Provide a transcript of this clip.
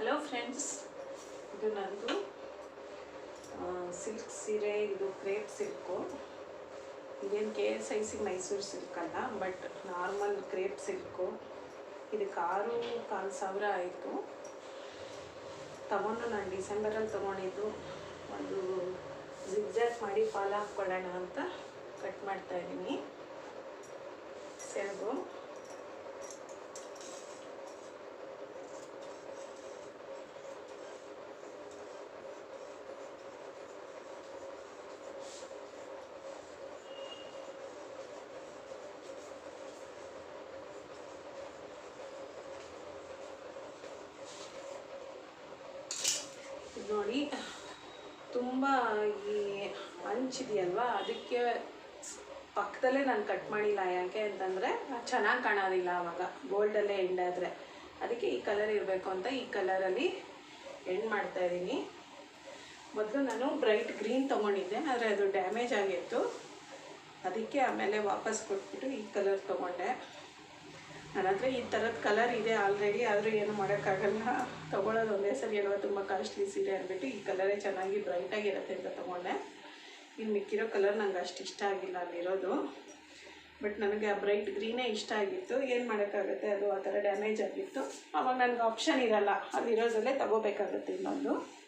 Hello friends ಇದು ನಂದು silk ಸೀರೆ, ಇದು ಕ್ರೇಪ್ ಸಿಲ್ಕು ಇದೇನು K S I C Mysore silk ಅಲ್ಲ ಬಟ್ ನಾರ್ಮಲ್ ಕ್ರೇಪ್ ಸಿಲ್ಕು ಇದಕ್ಕೆ ಆರು ಕಾಲು ಸಾವಿರ ಆಯಿತು. ತಗೊಂಡು ನಾನು ಡಿಸೆಂಬರಲ್ಲಿ ತೊಗೊಂಡಿದ್ದು, ಒಂದು ಜಿಗ್ಜಾಗ್ ಮಾಡಿ ಫಾಲ್ ಹಾಕ್ಕೊಳ್ಳೋಣ ಅಂತ ಕಟ್ ಮಾಡ್ತಾ ಇದ್ದೀನಿ. ಸೆರಗು ನೋಡಿ. ತುಂಬ ಈ ಅಂಚಿದೆಯಲ್ವಾ ಅದಕ್ಕೆ ಪಕ್ಕದಲ್ಲೇ ನಾನು ಕಟ್ ಮಾಡಿಲ್ಲ ಯಾಕೆ ಅಂತಂದರೆ ಚೆನ್ನಾಗಿ ಕಾಣೋದಿಲ್ಲ ಆವಾಗ ಗೋಲ್ಡಲ್ಲೇ ಎಂಡಾದರೆ ಅದಕ್ಕೆ ಈ ಕಲರ್ ಇರಬೇಕು ಅಂತ ಈ ಕಲರಲ್ಲಿ ಎಂಡ್ ಮಾಡ್ತಾ ಇದ್ದೀನಿ. ಮೊದಲು ನಾನು ಬ್ರೈಟ್ ಗ್ರೀನ್ ತೊಗೊಂಡಿದ್ದೆ, ಆದರೆ ಅದು ಡ್ಯಾಮೇಜ್ ಆಗಿತ್ತು. ಅದಕ್ಕೆ ಆಮೇಲೆ ವಾಪಸ್ ಕೊಟ್ಬಿಟ್ಟು ಈ ಕಲರ್ ತೊಗೊಂಡೆ. ನನ್ನ ಈ ಥರದ ಕಲರ್ ಇದೆ ಆಲ್ರೆಡಿ ಆದರೂ ಏನು ಮಾಡೋಕ್ಕಾಗಲ್ಲ. ತೊಗೊಳೋದು ಒಂದೇ ಸರಿ ಅಲ್ವಾ? ತುಂಬ ಕಾಸ್ಟ್ಲಿ ಸೀರೆ ಅಂದ್ಬಿಟ್ಟು ಈ ಕಲರೇ ಚೆನ್ನಾಗಿ ಬ್ರೈಟಾಗಿರುತ್ತೆ ಅಂತ ತೊಗೊಂಡೆ. ಇನ್ನು ಮಿಕ್ಕಿರೋ ಕಲರ್ ನಂಗೆ ಅಷ್ಟು ಇಷ್ಟ ಆಗಿಲ್ಲ ಅಲ್ಲಿರೋದು. ಬಟ್ ನನಗೆ ಆ ಬ್ರೈಟ್ ಗ್ರೀನೇ ಇಷ್ಟ ಆಗಿತ್ತು. ಏನು ಮಾಡೋಕ್ಕಾಗುತ್ತೆ? ಅದು ಆ ಥರ ಡ್ಯಾಮೇಜ್ ಆಗಿತ್ತು. ಆವಾಗ ನನಗೆ ಆಪ್ಷನ್ ಇರಲ್ಲ. ಅಲ್ಲಿರೋದಲ್ಲೇ ತೊಗೋಬೇಕಾಗುತ್ತೆ ಇನ್ನೊಂದು.